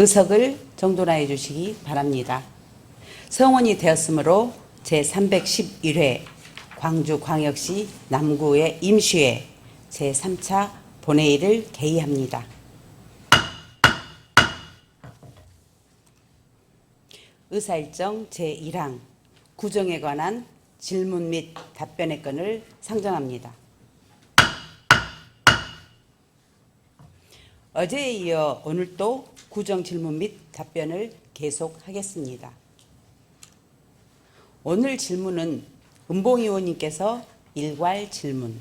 의석을 정돈하여 주시기 바랍니다. 성원이 되었으므로 제311회 광주광역시 남구의 임시회 제3차 본회의를 개의합니다. 의사일정 제1항 구정에 관한 질문 및 답변의 건을 상정합니다. 어제에 이어 오늘도 구정 질문 및 답변을 계속하겠습니다. 오늘 질문은 은봉 의원님께서 일괄 질문,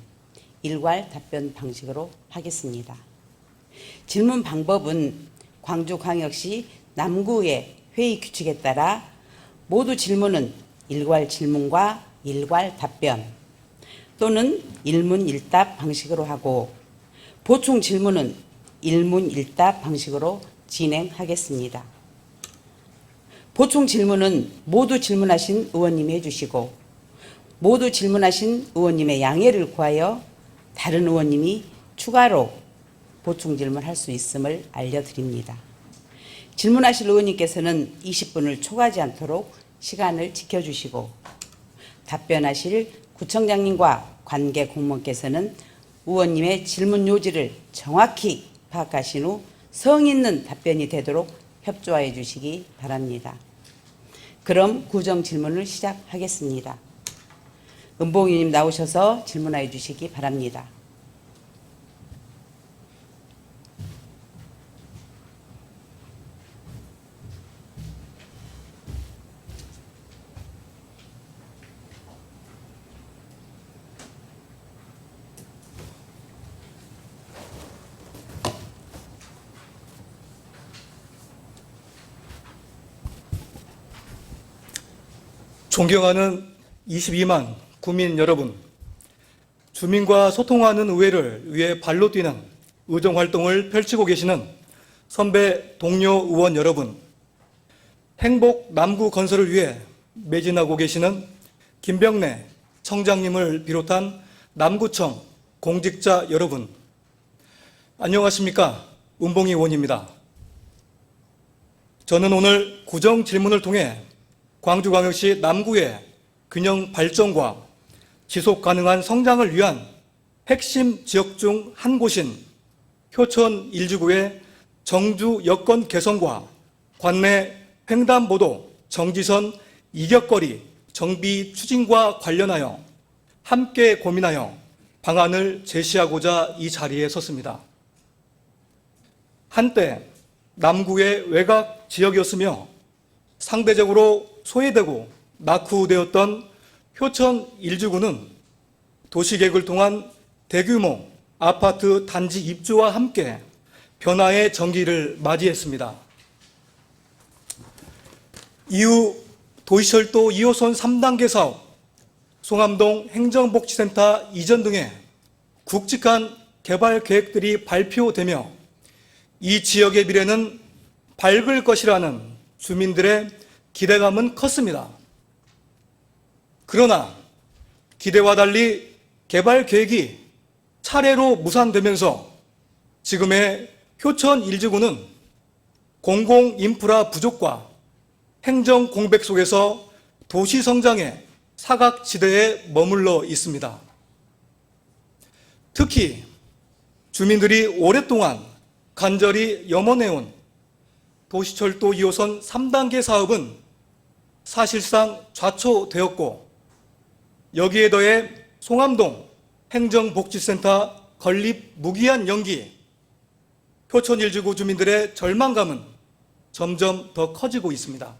일괄 답변 방식으로 하겠습니다. 질문 방법은 광주광역시 남구의 회의 규칙에 따라 모두 질문은 일괄 질문과 일괄 답변 또는 일문일답 방식으로 하고 보충 질문은 일문일답 방식으로 진행하겠습니다. 보충 질문은 모두 질문하신 의원님이 해주시고 모두 질문하신 의원님의 양해를 구하여 다른 의원님이 추가로 보충 질문할 수 있음을 알려드립니다. 질문하실 의원님께서는 20분을 초과하지 않도록 시간을 지켜주시고 답변하실 구청장님과 관계 공무원께서는 의원님의 질문 요지를 정확히 파악하신 후 성의 있는 답변이 되도록 협조하여 주시기 바랍니다. 그럼 구정 질문을 시작하겠습니다. 은봉 의원님 나오셔서 질문하여 주시기 바랍니다. 존경하는 22만 국민 여러분, 주민과 소통하는 의회를 위해 발로 뛰는 의정 활동을 펼치고 계시는 선배 동료 의원 여러분, 행복 남구 건설을 위해 매진하고 계시는 김병래 청장님을 비롯한 남구청 공직자 여러분, 안녕하십니까? 은봉이 의원입니다. 저는 오늘 구정 질문을 통해 광주광역시 남구의 균형 발전과 지속 가능한 성장을 위한 핵심 지역 중 한 곳인 효천 일지구의 정주 여건 개선과 관내 횡단보도 정지선 이격거리 정비 추진과 관련하여 함께 고민하여 방안을 제시하고자 이 자리에 섰습니다. 한때 남구의 외곽 지역이었으며 상대적으로 소외되고 낙후되었던 효천 일주구는 도시계획을 통한 대규모 아파트 단지 입주와 함께 변화의 전기를 맞이했습니다. 이후 도시철도 2호선 3단계 사업, 송암동 행정복지센터 이전 등의 굵직한 개발 계획들이 발표되며 이 지역의 미래는 밝을 것이라는 주민들의 기대감은 컸습니다. 그러나 기대와 달리 개발 계획이 차례로 무산되면서 지금의 효천 일지구는 공공 인프라 부족과 행정 공백 속에서 도시 성장의 사각지대에 머물러 있습니다. 특히 주민들이 오랫동안 간절히 염원해온 도시철도 2호선 3단계 사업은 사실상 좌초되었고 여기에 더해 송암동 행정복지센터 건립 무기한 연기 효천 일지구 주민들의 절망감은 점점 더 커지고 있습니다.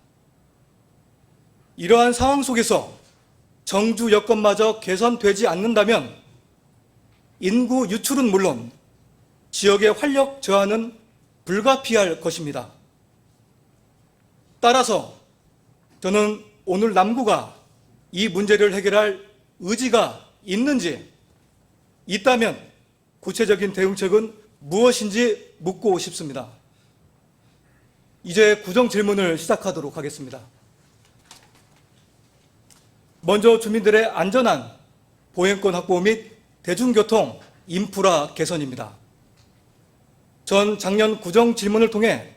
이러한 상황 속에서 정주 여건마저 개선되지 않는다면 인구 유출은 물론 지역의 활력 저하는 불가피할 것입니다. 따라서 저는 오늘 남구가 이 문제를 해결할 의지가 있는지 있다면 구체적인 대응책은 무엇인지 묻고 싶습니다. 이제 구정 질문을 시작하도록 하겠습니다. 먼저 주민들의 안전한 보행권 확보 및 대중교통 인프라 개선입니다. 전 작년 구정 질문을 통해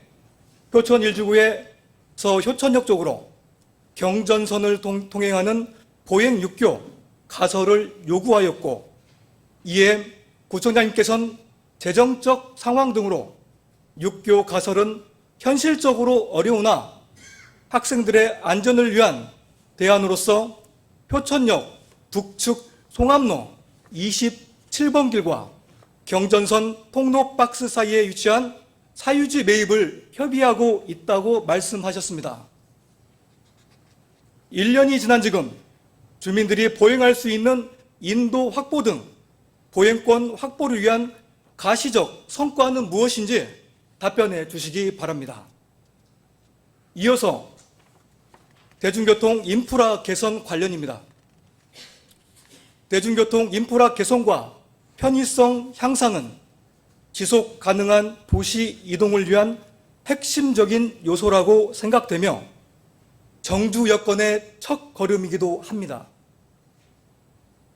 효천 1주구에 서 효천역 쪽으로 경전선을 동- 통행하는 보행 6교 가설을 요구하였고 이에 구청장님께서는 재정적 상황 등으로 6교 가설은 현실적으로 어려우나 학생들의 안전을 위한 대안으로서 효천역 북측 송암로 27번 길과 경전선 통로 박스 사이에 위치한 사유지 매입을 협의하고 있다고 말씀하셨습니다. 1년이 지난 지금 주민들이 보행할 수 있는 인도 확보 등 보행권 확보를 위한 가시적 성과는 무엇인지 답변해 주시기 바랍니다. 이어서 대중교통 인프라 개선 관련입니다. 대중교통 인프라 개선과 편의성 향상은 지속 가능한 도시 이동을 위한 핵심적인 요소라고 생각되며 정주 여건의 첫 걸음이기도 합니다.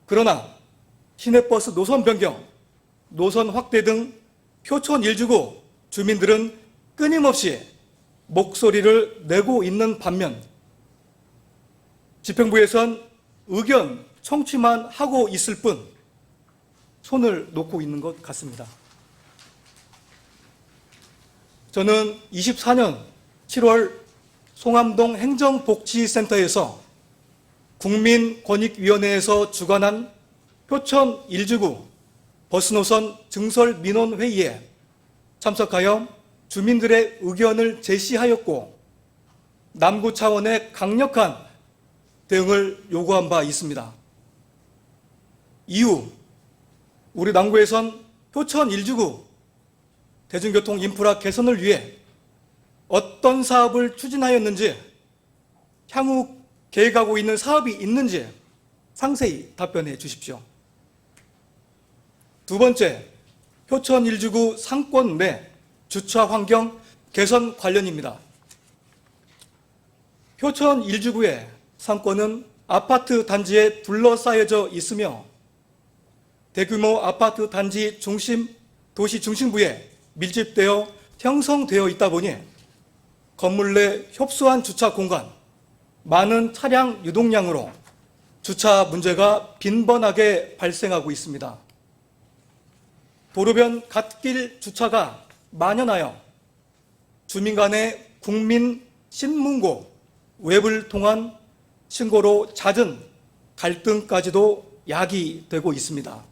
그러나 시내버스 노선 변경, 노선 확대 등 표촌 일주구 주민들은 끊임없이 목소리를 내고 있는 반면 집행부에선 의견 청취만 하고 있을 뿐 손을 놓고 있는 것 같습니다. 저는 24년 7월 송암동 행정복지센터에서 국민권익위원회에서 주관한 표천 1주구 버스노선 증설 민원 회의에 참석하여 주민들의 의견을 제시하였고 남구 차원의 강력한 대응을 요구한 바 있습니다. 이후 우리 남구에선 표천 1주구 대중교통 인프라 개선을 위해 어떤 사업을 추진하였는지 향후 계획하고 있는 사업이 있는지 상세히 답변해 주십시오. 두 번째, 효천 1주구 상권 내 주차 환경 개선 관련입니다. 효천 1주구의 상권은 아파트 단지에 둘러싸여져 있으며 대규모 아파트 단지 중심 도시 중심부에 밀집되어 형성되어 있다 보니 건물 내 협소한 주차 공간, 많은 차량 유동량으로 주차 문제가 빈번하게 발생하고 있습니다. 도로변 갓길 주차가 만연하여 주민 간의 국민 신문고 웹을 통한 신고로 잦은 갈등까지도 야기되고 있습니다.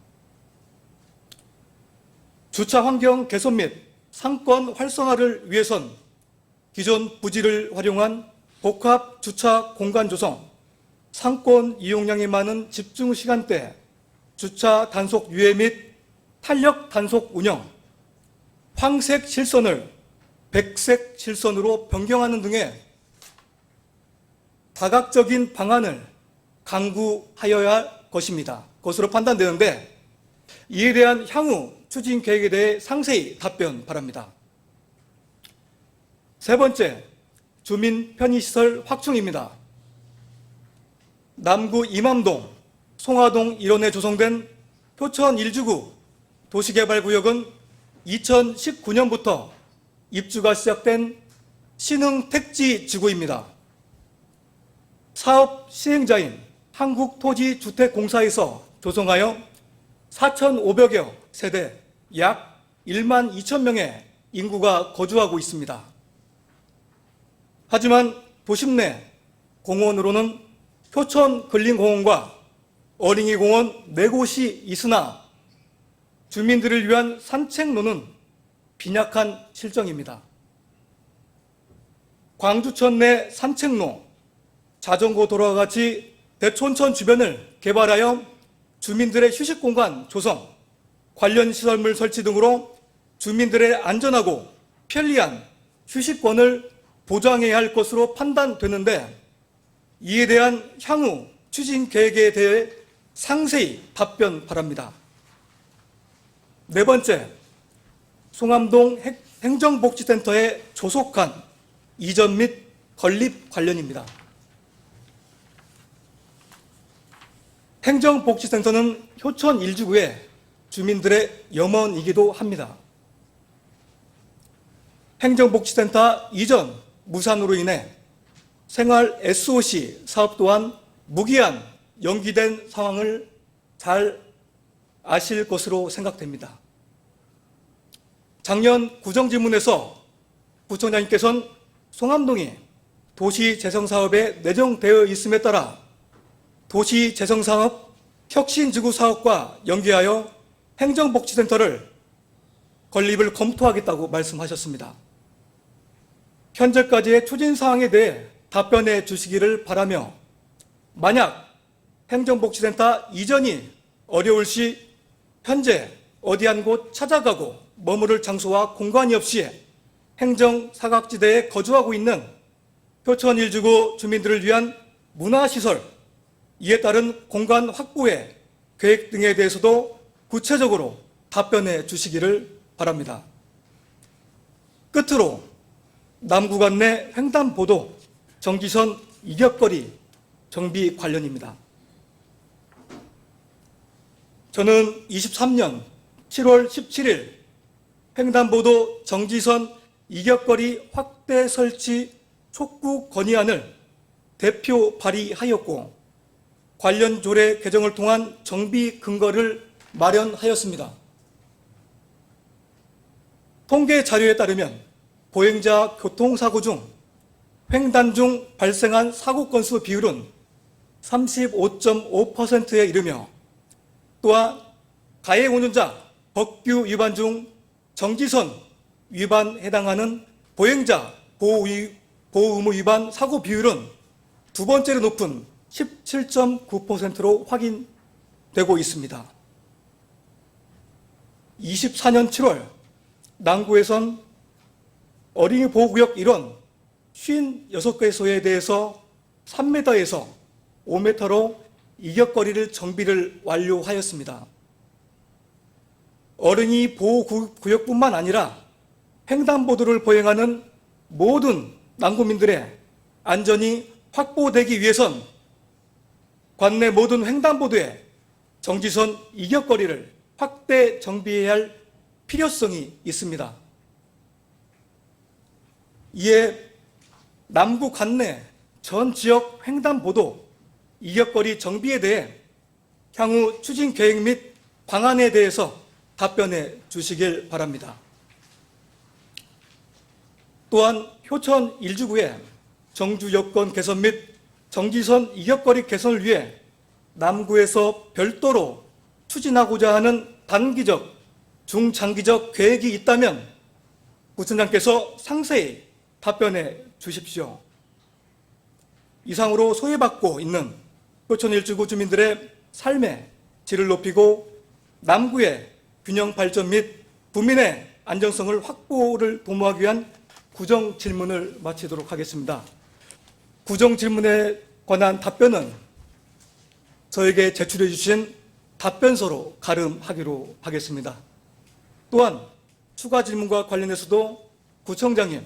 주차 환경 개선 및 상권 활성화를 위해선 기존 부지를 활용한 복합 주차 공간 조성, 상권 이용량이 많은 집중 시간대 주차 단속 유예 및 탄력 단속 운영, 황색 실선을 백색 실선으로 변경하는 등의 다각적인 방안을 강구하여야 할 것입니다. 것으로 판단되는데 이에 대한 향후 추진 계획에 대해 상세히 답변 바랍니다. 세 번째, 주민 편의시설 확충입니다. 남구 이맘동, 송화동 일원에 조성된 표천 1주구 도시개발구역은 2019년부터 입주가 시작된 신흥 택지 지구입니다. 사업 시행자인 한국토지주택공사에서 조성하여 4,500여 세대 약 1만 2천 명의 인구가 거주하고 있습니다. 하지만 도심 내 공원으로는 표천 근린공원과 어린이 공원 네 곳이 있으나 주민들을 위한 산책로는 빈약한 실정입니다. 광주천 내 산책로, 자전거 도로와 같이 대촌천 주변을 개발하여 주민들의 휴식 공간 조성, 관련 시설물 설치 등으로 주민들의 안전하고 편리한 휴식권을 보장해야 할 것으로 판단되는데 이에 대한 향후 추진 계획에 대해 상세히 답변 바랍니다. 네 번째, 송암동 행- 행정복지센터의 조속한 이전 및 건립 관련입니다. 행정복지센터는 효천 1주구의 주민들의 염원이기도 합니다. 행정복지센터 이전 무산으로 인해 생활 SOC 사업 또한 무기한 연기된 상황을 잘 아실 것으로 생각됩니다. 작년 구정질문에서 구청장님께서는 송암동이 도시재생사업에 내정되어 있음에 따라 도시재생사업 혁신지구 사업과 연계하여 행정복지센터를 건립을 검토하겠다고 말씀하셨습니다. 현재까지의 추진 사항에 대해 답변해 주시기를 바라며 만약 행정복지센터 이전이 어려울 시 현재 어디 한 곳 찾아가고 머무를 장소와 공간이 없이 행정 사각지대에 거주하고 있는 표천 일주구 주민들을 위한 문화시설, 이에 따른 공간 확보의 계획 등에 대해서도 구체적으로 답변해 주시기를 바랍니다. 끝으로 남구간 내 횡단보도 정지선 이격거리 정비 관련입니다. 저는 23년 7월 17일 횡단보도 정지선 이격거리 확대 설치 촉구 건의안을 대표 발의하였고 관련 조례 개정을 통한 정비 근거를 마련하였습니다. 통계 자료에 따르면 보행자 교통사고 중 횡단 중 발생한 사고 건수 비율은 35.5%에 이르며 또한 가해 운전자 법규 위반 중 정지선 위반 해당하는 보행자 보호 의무 위반 사고 비율은 두 번째로 높은 17.9%로 확인되고 있습니다. 24년 7월 남구에선 어린이 보호구역 일원 56개 소에 대해서 3m에서 5m로 이격거리를 정비를 완료하였습니다. 어린이 보호구역뿐만 아니라 횡단보도를 보행하는 모든 남구민들의 안전이 확보되기 위해선 관내 모든 횡단보도에 정지선 이격거리를 확대 정비해야 할 필요성이 있습니다. 이에 남구 관내 전 지역 횡단보도 이격거리 정비에 대해 향후 추진 계획 및 방안에 대해서 답변해 주시길 바랍니다. 또한 효천 일주구의 정주 여건 개선 및 정지선 이격거리 개선을 위해 남구에서 별도로 추진하고자 하는 단기적, 중장기적 계획이 있다면 구청장께서 상세히 답변해 주십시오. 이상으로 소외받고 있는 효천 일주구 주민들의 삶의 질을 높이고 남구의 균형 발전 및 국민의 안정성을 확보를 도모하기 위한 구정 질문을 마치도록 하겠습니다. 구정 질문에 관한 답변은 저에게 제출해 주신 답변서로 가름하기로 하겠습니다. 또한 추가 질문과 관련해서도 구청장님,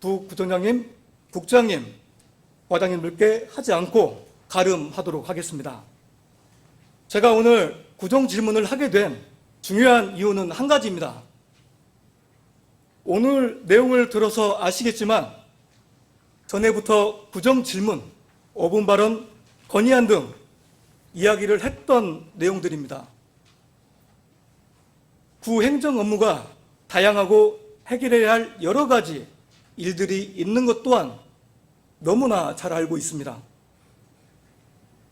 부구청장님, 국장님, 과장님들께 하지 않고 가름하도록 하겠습니다. 제가 오늘 구정 질문을 하게 된 중요한 이유는 한 가지입니다. 오늘 내용을 들어서 아시겠지만 전에부터 구정 질문, 어분 발언, 건의안 등 이야기를 했던 내용들입니다. 구 행정 업무가 다양하고 해결해야 할 여러 가지 일들이 있는 것 또한 너무나 잘 알고 있습니다.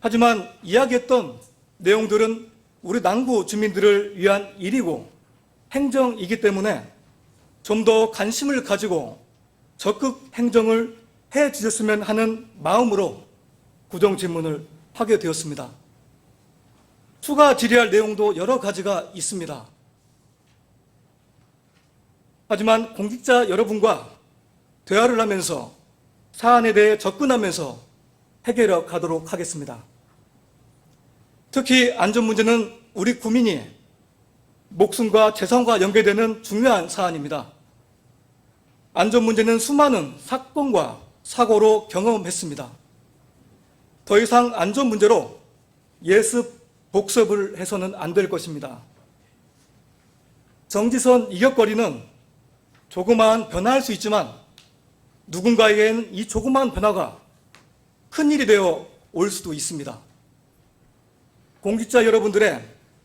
하지만 이야기했던 내용들은 우리 남구 주민들을 위한 일이고 행정이기 때문에 좀 더 관심을 가지고 적극 행정을 해 주셨으면 하는 마음으로 구정 질문을 하게 되었습니다. 추가 질의할 내용도 여러 가지가 있습니다. 하지만 공직자 여러분과 대화를 하면서 사안에 대해 접근하면서 해결해 가도록 하겠습니다. 특히 안전 문제는 우리 국민이 목숨과 재산과 연계되는 중요한 사안입니다. 안전 문제는 수많은 사건과 사고로 경험했습니다. 더 이상 안전 문제로 예습, 복습을 해서는 안 될 것입니다. 정지선 이격거리는 조그마한 변화할 수 있지만 누군가에게는 이 조그마한 변화가 큰 일이 되어 올 수도 있습니다. 공직자 여러분들의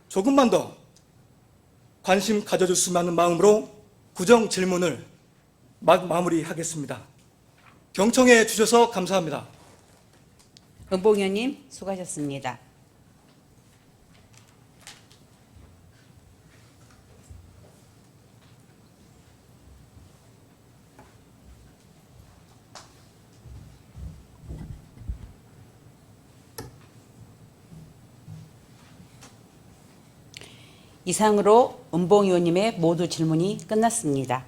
조금만 더 관심 가져줬으면 하는 마음으로 구정 질문을 마, 마무리하겠습니다. 경청해 주셔서 감사합니다. 은봉 의원님 수고하셨습니다. 이상으로 은봉 의원님의 모두 질문이 끝났습니다.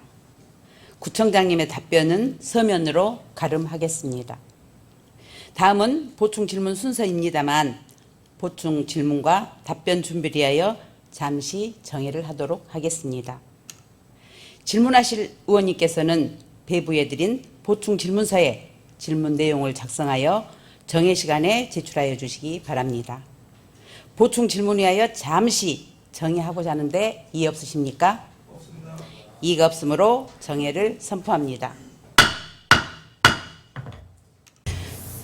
구청장님의 답변은 서면으로 가름하겠습니다. 다음은 보충 질문 순서입니다만 보충 질문과 답변 준비를 위하여 잠시 정회를 하도록 하겠습니다. 질문하실 의원님께서는 배부해드린 보충 질문서에 질문 내용을 작성하여 정회 시간에 제출하여 주시기 바랍니다. 보충 질문 위하여 잠시 정회하고자 하는데 이의 없으십니까? 이의가 없으므로 정회를 선포합니다.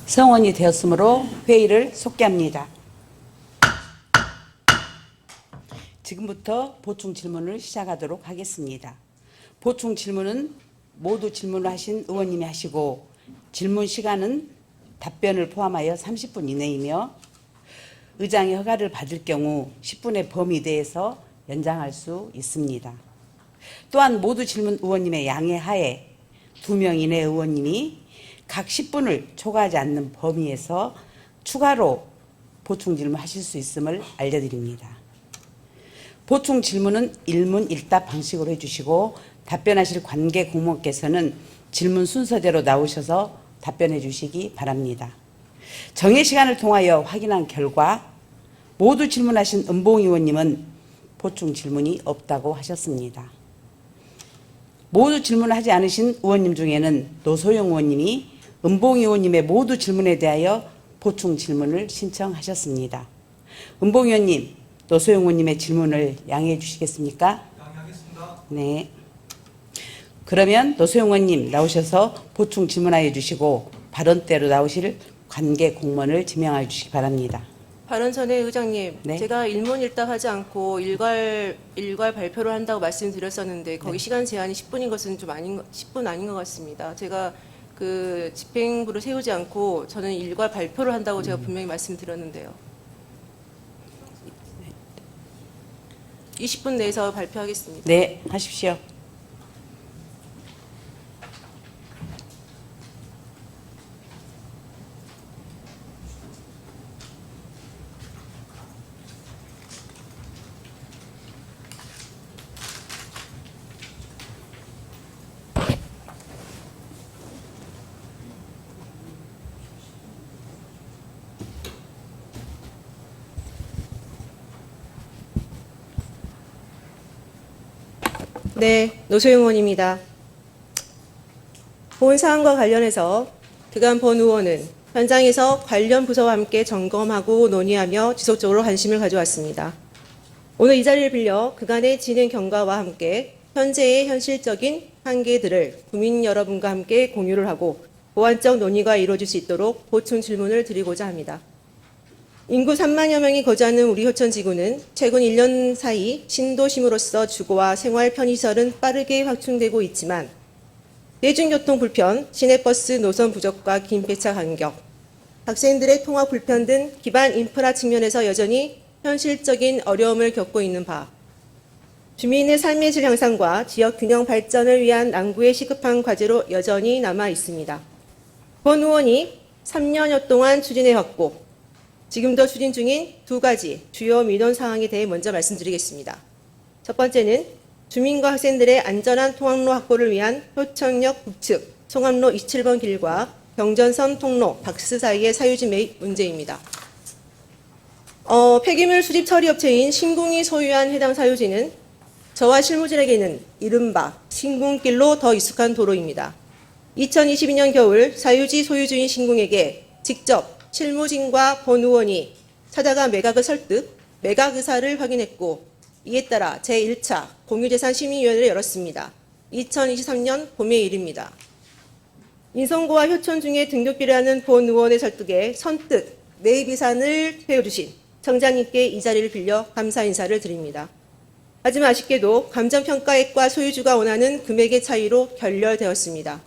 성원이 되었으므로 회의를 속개합니다. 지금부터 보충 질문을 시작하도록 하겠습니다. 보충 질문은 모두 질문을 하신 의원님이 하시고 질문 시간은 답변을 포함하여 30분 이내이며 의장의 허가를 받을 경우 10분의 범위 내에서 연장할 수 있습니다. 또한 모두 질문 의원님의 양해 하에 두명 이내 의원님이 각 10분을 초과하지 않는 범위에서 추가로 보충 질문하실 수 있음을 알려드립니다. 보충 질문은 일문 일답 방식으로 해주시고 답변하실 관계 공무원께서는 질문 순서대로 나오셔서 답변해 주시기 바랍니다. 정해 시간을 통하여 확인한 결과 모두 질문하신 은봉 의원님은 보충 질문이 없다고 하셨습니다. 모두 질문하지 않으신 의원님 중에는 노소영 의원님이 은봉 의원님의 모두 질문에 대하여 보충 질문을 신청하셨습니다. 은봉 의원님, 노소영 의원님의 질문을 양해해 주시겠습니까? 양해하겠습니다. 네. 그러면 노소영 의원님 나오셔서 보충 질문하여 주시고 발언대로 나오실 관계 공무원을 지명하여 주시기 바랍니다. 발언 전에 의장님, 네. 제가 일문일답하지 않고 일괄 일괄 발표를 한다고 말씀드렸었는데 거기 네. 시간 제한이 10분인 것은 좀 아닌 것- 10분 아닌 것 같습니다. 제가 그 집행부를 세우지 않고 저는 일괄 발표를 한다고 음. 제가 분명히 말씀드렸는데요. 20분 내에서 발표하겠습니다. 네, 하십시오. 네, 노소영 의원입니다. 본 사안과 관련해서 그간 본 의원은 현장에서 관련 부서와 함께 점검하고 논의하며 지속적으로 관심을 가져왔습니다. 오늘 이 자리를 빌려 그간의 진행 경과와 함께 현재의 현실적인 한계들을 국민 여러분과 함께 공유를 하고 보완적 논의가 이루어질 수 있도록 보충 질문을 드리고자 합니다. 인구 3만여 명이 거주하는 우리 효천 지구는 최근 1년 사이 신도심으로서 주거와 생활 편의시설은 빠르게 확충되고 있지만 대중교통 불편, 시내버스 노선 부족과 긴 배차 간격, 학생들의 통화 불편 등 기반 인프라 측면에서 여전히 현실적인 어려움을 겪고 있는 바, 주민의 삶의 질 향상과 지역 균형 발전을 위한 낭구의 시급한 과제로 여전히 남아 있습니다. 본 의원이 3년여 동안 추진해 왔고 지금도 추진 중인 두 가지 주요 민원 사항에 대해 먼저 말씀드리겠습니다. 첫 번째는 주민과 학생들의 안전한 통학로 확보를 위한 효청역 북측 송암로 27번 길과 경전선 통로 박스 사이의 사유지 매입 문제입니다. 어, 폐기물 수집 처리 업체인 신궁이 소유한 해당 사유지는 저와 실무진에게는 이른바 신궁길로 더 익숙한 도로입니다. 2022년 겨울 사유지 소유주인 신궁에게 직접 실무진과 본 의원이 찾아가 매각을 설득, 매각 의사를 확인했고 이에 따라 제1차 공유재산 심의위원회를 열었습니다. 2023년 봄의 일입니다. 인성고와 효촌 중에 등록비를 하는 본 의원의 설득에 선뜻 매입 예산을 세워주신 청장님께 이 자리를 빌려 감사 인사를 드립니다. 하지만 아쉽게도 감정평가액과 소유주가 원하는 금액의 차이로 결렬되었습니다.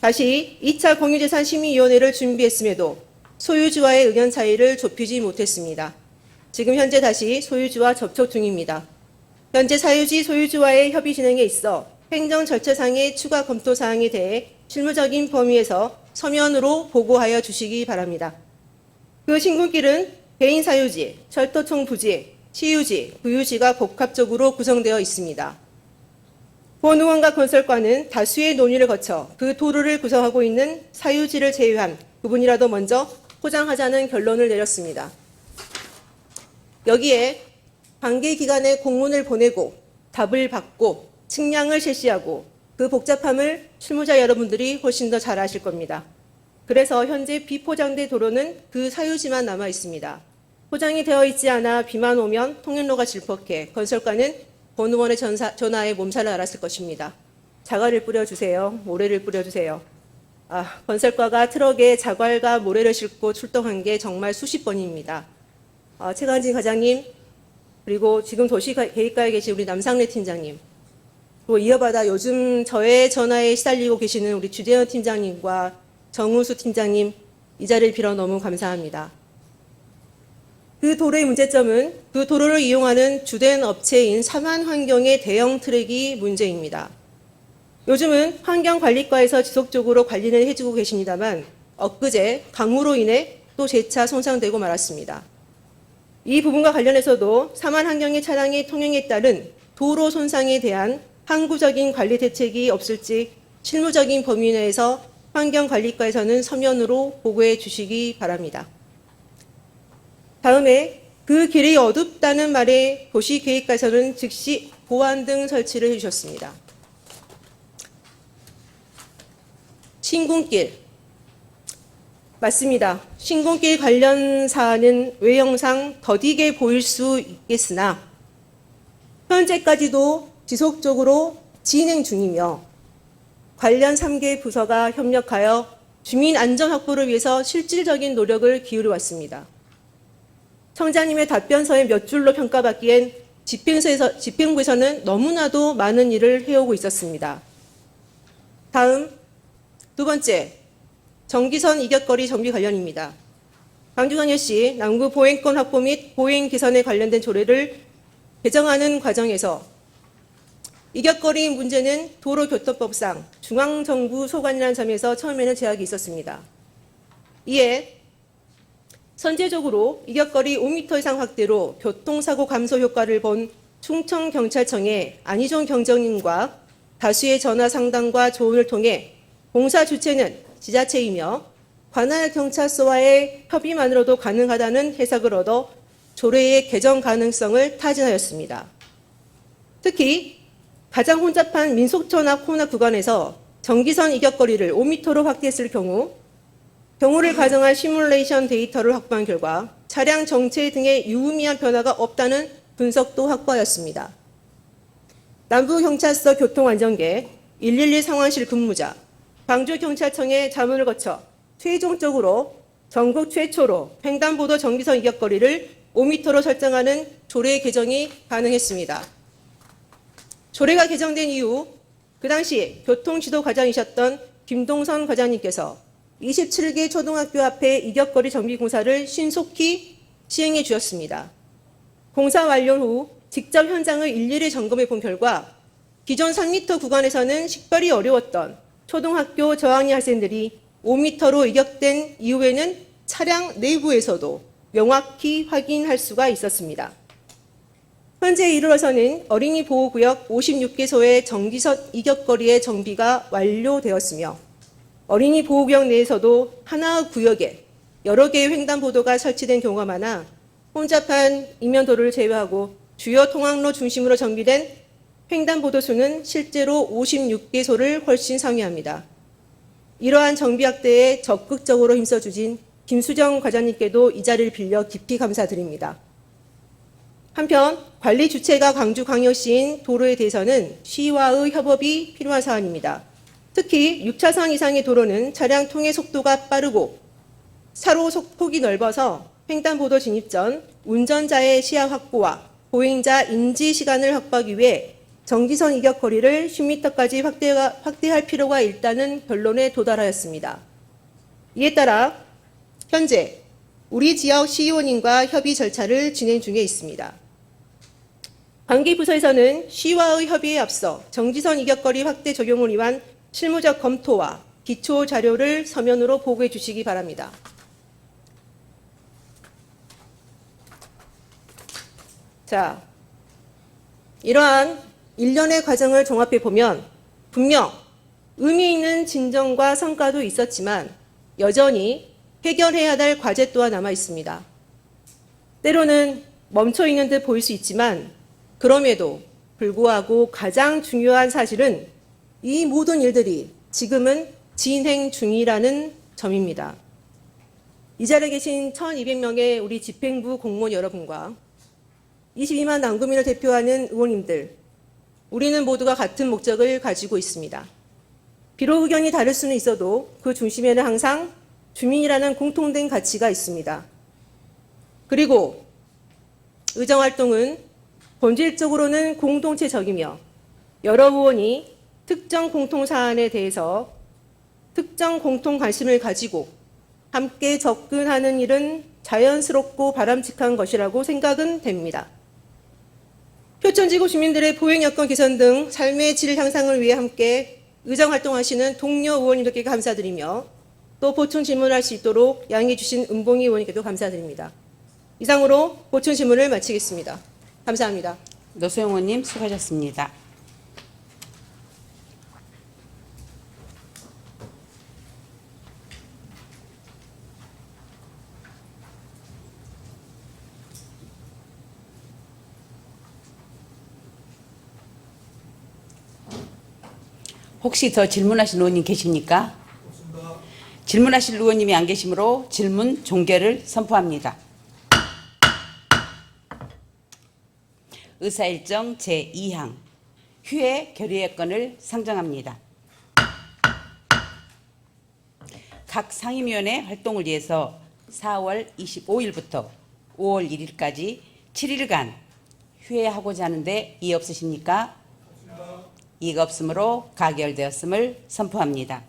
다시 2차 공유재산 심의위원회를 준비했음에도 소유주와의 의견 차이를 좁히지 못했습니다. 지금 현재 다시 소유주와 접촉 중입니다. 현재 사유지 소유주와의 협의 진행에 있어 행정 절차상의 추가 검토 사항에 대해 실무적인 범위에서 서면으로 보고하여 주시기 바랍니다. 그 신군길은 개인 사유지, 철도청 부지, 시유지, 부유지가 복합적으로 구성되어 있습니다. 본 의원과 건설과는 다수의 논의를 거쳐 그 도로를 구성하고 있는 사유지를 제외한 부분이라도 먼저 포장하자는 결론을 내렸습니다. 여기에 관계 기관에 공문을 보내고 답을 받고 측량을 실시하고 그 복잡함을 실무자 여러분들이 훨씬 더 잘 아실 겁니다. 그래서 현재 비포장된 도로는 그 사유지만 남아 있습니다. 포장이 되어 있지 않아 비만 오면 통행로가 질퍽해 건설과는 본 의원의 전사, 전화에 몸살을 앓았을 것입니다. 자갈을 뿌려주세요. 모래를 뿌려주세요. 아, 건설과가 트럭에 자갈과 모래를 싣고 출동한 게 정말 수십 번입니다. 아, 최관진 과장님, 그리고 지금 도시계획과에 계신 우리 남상래 팀장님, 또 이어받아 요즘 저의 전화에 시달리고 계시는 우리 주대현 팀장님과 정우수 팀장님, 이 자리를 빌어 너무 감사합니다. 그 도로의 문제점은 그 도로를 이용하는 주된 업체인 삼한 환경의 대형 트랙이 문제입니다. 요즘은 환경관리과에서 지속적으로 관리를 해주고 계십니다만 엊그제 강우로 인해 또 재차 손상되고 말았습니다. 이 부분과 관련해서도 삼한환경의 차량의 통행에 따른 도로 손상에 대한 항구적인 관리 대책이 없을지 실무적인 범위 내에서 환경관리과에서는 서면으로 보고해 주시기 바랍니다. 다음에 그 길이 어둡다는 말에 도시계획과에서는 즉시 보안 등 설치를 해주셨습니다. 신군길 맞습니다. 신군길 관련 사안은 외형상 더디게 보일 수 있겠으나 현재까지도 지속적으로 진행 중이며 관련 3개 부서가 협력하여 주민 안전 확보를 위해서 실질적인 노력을 기울여 왔습니다. 청자님의 답변서에 몇 줄로 평가받기엔 집행부에서, 집행부에서는 너무나도 많은 일을 해오고 있었습니다. 다음 두 번째, 정기선 이격거리 정비 관련입니다. 광주광역시 남구 보행권 확보 및 보행 개선에 관련된 조례를 개정하는 과정에서 이격거리 문제는 도로교통법상 중앙정부 소관이라는 점에서 처음에는 제약이 있었습니다. 이에 선제적으로 이격거리 5m 이상 확대로 교통사고 감소 효과를 본 충청경찰청의 안희종 경정님과 다수의 전화 상담과 조언을 통해 공사 주체는 지자체이며 관할 경찰서와의 협의만으로도 가능하다는 해석을 얻어 조례의 개정 가능성을 타진하였습니다. 특히 가장 혼잡한 민속촌 앞 코너 구간에서 정기선 이격거리를 5m로 확대했을 경우 경우를 가정한 시뮬레이션 데이터를 확보한 결과 차량 정체 등의 유의미한 변화가 없다는 분석도 확보하였습니다. 남부경찰서 교통안전계 112 상황실 근무자 광주경찰청의 자문을 거쳐 최종적으로 전국 최초로 횡단보도 정기선 이격거리를 5m로 설정하는 조례 개정이 가능했습니다. 조례가 개정된 이후 그 당시 교통지도 과장이셨던 김동선 과장님께서 27개 초등학교 앞에 이격거리 정비 공사를 신속히 시행해 주었습니다. 공사 완료 후 직접 현장을 일일이 점검해 본 결과 기존 3m 구간에서는 식별이 어려웠던 초등학교 저학년 학생들이 5m로 이격된 이후에는 차량 내부에서도 명확히 확인할 수가 있었습니다. 현재 이르러서는 어린이 보호구역 56개소의 정기선 이격거리의 정비가 완료되었으며 어린이 보호구역 내에서도 하나 구역에 여러 개의 횡단보도가 설치된 경우가 많아 혼잡한 이면도로를 제외하고 주요 통학로 중심으로 정비된 횡단보도 수는 실제로 56개소를 훨씬 상회합니다. 이러한 정비 확대에 적극적으로 힘써주신 김수정 과장님께도 이 자리를 빌려 깊이 감사드립니다. 한편 관리 주체가 광주광역시인 도로에 대해서는 시와의 협업이 필요한 사안입니다. 특히 6차선 이상의 도로는 차량 통행 속도가 빠르고 차로 속폭이 넓어서 횡단보도 진입 전 운전자의 시야 확보와 보행자 인지 시간을 확보하기 위해 정지선 이격 거리를 10m까지 확대가, 확대 할 필요가 있다는 결론에 도달하였습니다. 이에 따라 현재 우리 지역 시의원님과 협의 절차를 진행 중에 있습니다. 관계 부서에서는 시와의 협의에 앞서 정지선 이격거리 확대 적용을 위한 실무적 검토와 기초 자료를 서면으로 보고해 주시기 바랍니다. 자, 이러한 일련의 과정을 종합해 보면 분명 의미 있는 진정과 성과도 있었지만 여전히 해결해야 될 과제 또한 남아 있습니다. 때로는 멈춰 있는 듯 보일 수 있지만 그럼에도 불구하고 가장 중요한 사실은 이 모든 일들이 지금은 진행 중이라는 점입니다. 이 자리에 계신 1200명의 우리 집행부 공무원 여러분과 22만 남구민을 대표하는 의원님들, 우리는 모두가 같은 목적을 가지고 있습니다. 비록 의견이 다를 수는 있어도 그 중심에는 항상 주민이라는 공통된 가치가 있습니다. 그리고 의정활동은 본질적으로는 공동체적이며 여러 의원이 특정 공통사안에 대해서 특정 공통 관심을 가지고 함께 접근하는 일은 자연스럽고 바람직한 것이라고 생각은 됩니다. 표천지구 주민들의 보행 여건 개선 등 삶의 질 향상을 위해 함께 의정 활동하시는 동료 의원님들께 감사드리며 또 보충 질문할 수 있도록 양해해 주신 은봉희 의원님께도 감사드립니다. 이상으로 보충 질문을 마치겠습니다. 감사합니다. 노소영 의원님 수고하셨습니다. 혹시 더 질문하실 의원님 계십니까? 질문하실 의원님이 안 계시므로 질문 종결을 선포합니다. 의사일정 제2항 휴회 결의의 건을 상정합니다. 각 상임위원회 활동을 위해서 4월 25일부터 5월 1일까지 7일간 휴회하고자 하는데 이의 없으십니까? 이의가 없으므로 가결되었음을 선포합니다.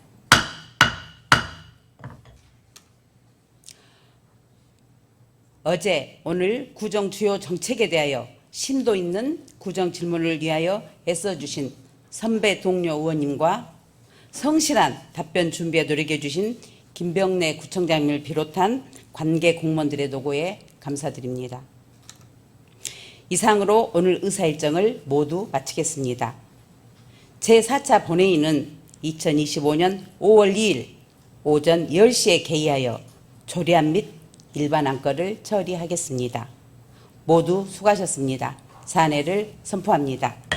어제 오늘 구정 주요 정책에 대하여 심도 있는 구정 질문을 위하여 애써주신 선배 동료 의원님과 성실한 답변 준비에 노력해 주신 김병래 구청장님을 비롯한 관계 공무원들의 노고에 감사드립니다. 이상으로 오늘 의사 일정을 모두 마치겠습니다. 제4차 본회의는 2025년 5월 2일 오전 10시에 개의하여 조리안 및 일반 안건을 처리하겠습니다. 모두 수고하셨습니다. 사내를 선포합니다.